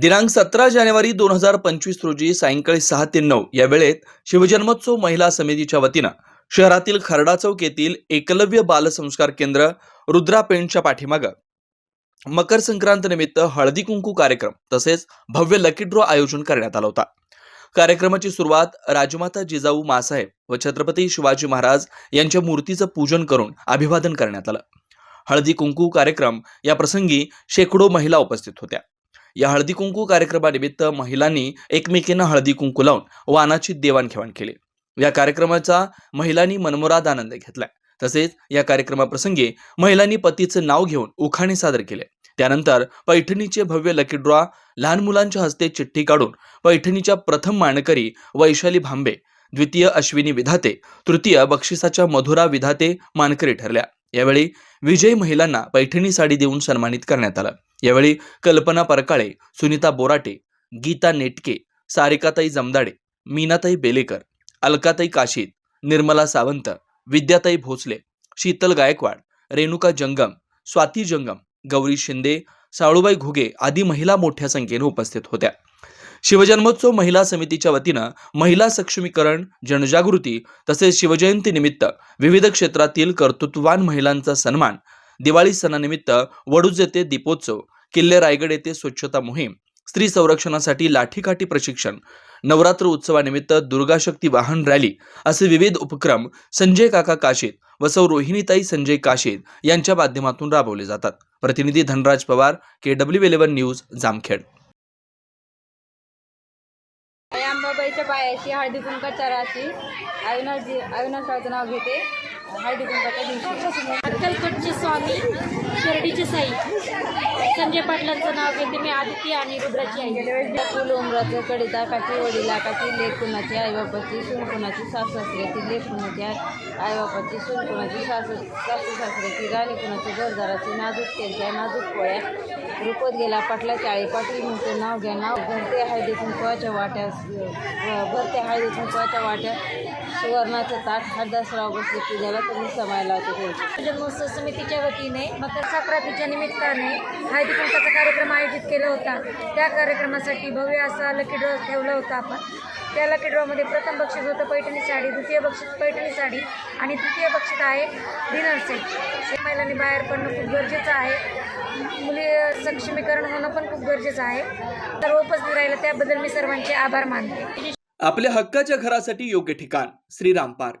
दिनांक सतरा जानेवारी दोन हजार पंचवीस रोजी सायंकाळी सहा ते नऊ या वेळेत शिवजन्मोत्सव महिला समितीच्या वतीनं शहरातील खरडा चौक येथील एकलव्य बालसंस्कार केंद्र रुद्रा पेंटच्या पाठीमागं मकर संक्रांत निमित्त हळदी कुंकू कार्यक्रम तसेच भव्य लकी ड्रॉ आयोजन करण्यात आला होता. कार्यक्रमाची सुरुवात राजमाता जिजाऊ मासाहेब व छत्रपती शिवाजी महाराज यांच्या मूर्तीचं पूजन करून अभिवादन करण्यात आलं. हळदी कुंकू कार्यक्रम या प्रसंगी शेकडो महिला उपस्थित होत्या. या हळदी कुंकू कार्यक्रमानिमित्त महिलांनी एकमेकींना हळदी कुंकू लावून वानाची देवाणघेवाण केली. या कार्यक्रमाचा महिलांनी मनमुराद आनंद घेतलाय. तसेच या कार्यक्रमाप्रसंगी महिलांनी पतीचं नाव घेऊन उखाणे सादर केले. त्यानंतर पैठणीचे भव्य लकी ड्रॉ लहान मुलांच्या हस्ते चिठ्ठी काढून पैठणीच्या प्रथम मानकरी वैशाली भांबे द्वितीय अश्विनी विधाते तृतीय बक्षिसाच्या मधुरा विधाते मानकरी ठरल्या. यावेळी विजयी महिलांना पैठणी साडी देऊन सन्मानित करण्यात आलं. यावेळी कल्पना परकाळे सुनीता बोराटे गीता नेटके सारिकाताई जमदाडे मीनाताई बेलेकर अलकाताई काशीद निर्मला सावंत विद्याताई भोसले शीतल गायकवाड रेणुका जंगम स्वाती जंगम गौरी शिंदे साळूबाई घुगे आदी महिला मोठ्या संख्येने उपस्थित होत्या. शिवजन्मोत्सव महिला समितीच्या वतीनं महिला सक्षमीकरण जनजागृती तसेच शिवजयंती निमित्त विविध क्षेत्रातील कर्तृत्ववान महिलांचा सन्मान दिवाळी सणानिमित्त वडूज येथे दीपोत्सव किल्ले रायगड येथे स्वच्छता मोहीम स्त्री संरक्षणासाठी लाठीकाठी प्रशिक्षण नवरात्र उत्सवानिमित्त दुर्गाशक्ती वाहन रॅली असे विविध उपक्रम संजय काका काशीद व सौ रोहिणीताई संजय काशीद यांच्या माध्यमातून राबवले जातात. प्रतिनिधी Dhanraj Pawar K W eleven news Jamkhed. अंबाबाईच्या पायाची हळदी अविनाशजी अविनाशरावचं नाव घेते. हळदी कुंकाच्या दिवशी. अक्कलकोटचे स्वामी शिर्डीचे साई. संजय पाटलांचं नाव घेते. मी आदिती आणि रुद्राची आई. फुल उमराचं कडिता काची वडीला काची लेख कुणाची आईबापाची सून कुणाची सासू सासऱ्याची लेख कुणाची आईबापाची सून कुणाची सासू सासू सासऱ्याची राणी कुणाची घरदाराची नाजूक त्यांच्या नाजूक पोळ्या रुपत गेला पाटला चाळी पाटील म्हणतो नाव घ्या नाव भरते हळदी कुंकवाच्या वाट्या भरते हळदी कुंकवाच्या वाट्या. सुवर्णाचं ताट हरदासराव बसले पूजाला तुम्ही समायला होते जन्मोत्सव समितीच्या वतीने मकर संक्रांतीच्या निमित्ताने हळदी कुंकाचा कार्यक्रम आयोजित केला होता. त्या कार्यक्रमासाठी भव्य असा लकी ड्रॉ ठेवला होता आपण. त्या लकी ड्रॉमध्ये प्रथम बक्षीस होतं पैठणी साडी द्वितीय बक्षीस पैठणी साडी आणि तृतीय बक्षीस आहे डिनर सेट महिलांनी बाहेर पडणं खूप गरजेचं आहे. मुली सक्षमीकरण होणं पण खूप गरजेचं आहे. तर उपस्थित राहिलं त्याबद्दल मी सर्वांचे आभार मानते. आपल्या हक्काच्या घरासाठी योग्य ठिकाण श्रीराम पार्क.